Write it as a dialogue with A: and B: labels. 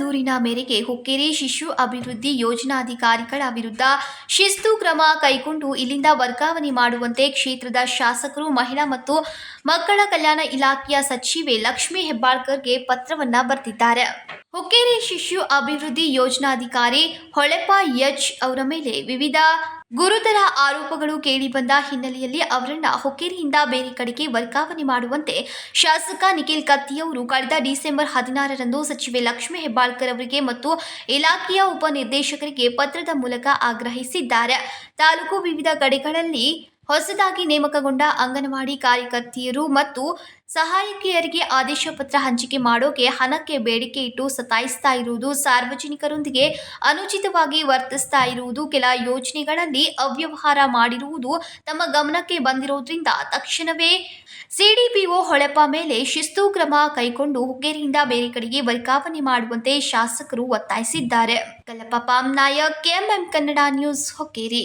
A: ದೂರಿನ ಮೇರೆಗೆ ಹುಕ್ಕೇರಿ ಶಿಶು ಅಭಿವೃದ್ಧಿ ಯೋಜನಾಧಿಕಾರಿಗಳ ವಿರುದ್ಧ ಶಿಸ್ತು ಕ್ರಮ ಕೈಗೊಂಡು ಇಲ್ಲಿಂದ ವರ್ಗಾವಣೆ ಮಾಡುವಂತೆ ಕ್ಷೇತ್ರದ ಶಾಸಕರು, ಮಹಿಳಾ ಮತ್ತು ಮಕ್ಕಳ ಕಲ್ಯಾಣ ಇಲಾಖೆಯ ಸಚಿವೆ ಲಕ್ಷ್ಮೀ ಹೆಬ್ಬಾಳ್ಕರ್ಗೆ ಪತ್ರವನ್ನ ಬರೆದಿದ್ದಾರೆ. ಹುಕ್ಕೇರಿ ಶಿಶು ಅಭಿವೃದ್ಧಿ ಯೋಜನಾಧಿಕಾರಿ ಹೊಳೆಪ ಎಚ್ ಅವರ ಮೇಲೆ ವಿವಿಧ ಗುರುತರ ಆರೋಪಗಳು ಕೇಳಿಬಂದ ಹಿನ್ನೆಲೆಯಲ್ಲಿ ಅವರನ್ನು ಹುಕ್ಕೇರಿಯಿಂದ ಬೇರೆ ಕಡೆಗೆ ವರ್ಗಾವಣೆ ಮಾಡುವಂತೆ ಶಾಸಕ ನಿಖಿಲ್ ಕತ್ತಿಯವರು ಕಳೆದ ಡಿಸೆಂಬರ್ ಹದಿನಾರರಂದು ಸಚಿವೆ ಲಕ್ಷ್ಮೀ ಹೆಬ್ಬಾಳ್ಕರ್ ಅವರಿಗೆ ಮತ್ತು ಇಲಾಖೆಯ ಉಪನಿರ್ದೇಶಕರಿಗೆ ಪತ್ರದ ಮೂಲಕ ಆಗ್ರಹಿಸಿದ್ದಾರೆ. ತಾಲೂಕು ವಿವಿಧ ಕಡೆಗಳಲ್ಲಿ ಹೊಸದಾಗಿ ನೇಮಕಗೊಂಡ ಅಂಗನವಾಡಿ ಕಾರ್ಯಕರ್ತೆಯರು ಮತ್ತು ಸಹಾಯಕಿಯರಿಗೆ ಆದೇಶ ಪತ್ರ ಹಂಚಿಕೆ ಮಾಡೋಕೆ ಹಣಕ್ಕೆ ಬೇಡಿಕೆ ಇಟ್ಟು ಸತಾಯಿಸ್ತಾ ಇರುವುದು ಸಾರ್ವಜನಿಕರೊಂದಿಗೆ ಅನುಚಿತವಾಗಿ ವರ್ತಿಸ್ತಾ ಇರುವುದು ಕೆಲ ಯೋಜನೆಗಳಲ್ಲಿ ಅವ್ಯವಹಾರ ಮಾಡಿರುವುದು ತಮ್ಮ ಗಮನಕ್ಕೆ ಬಂದಿರೋದ್ರಿಂದ ತಕ್ಷಣವೇ ಸಿಡಿಪಿಒ ಹೊಳೆಪ ಮೇಲೆ ಶಿಸ್ತು ಕ್ರಮ ಕೈಗೊಂಡು ಹುಕ್ಕೇರಿಯಿಂದ ಬೇರೆ ಕಡೆಗೆ ವರ್ಗಾವಣೆ ಮಾಡುವಂತೆ ಶಾಸಕರು ಒತ್ತಾಯಿಸಿದ್ದಾರೆ. ಕಲ್ಲಪ್ಪ ಪಾಮ್ ನಾಯಕ್ ಕೆಎಂಎಂ ಕನ್ನಡ ನ್ಯೂಸ್, ಹುಕ್ಕೇರಿ.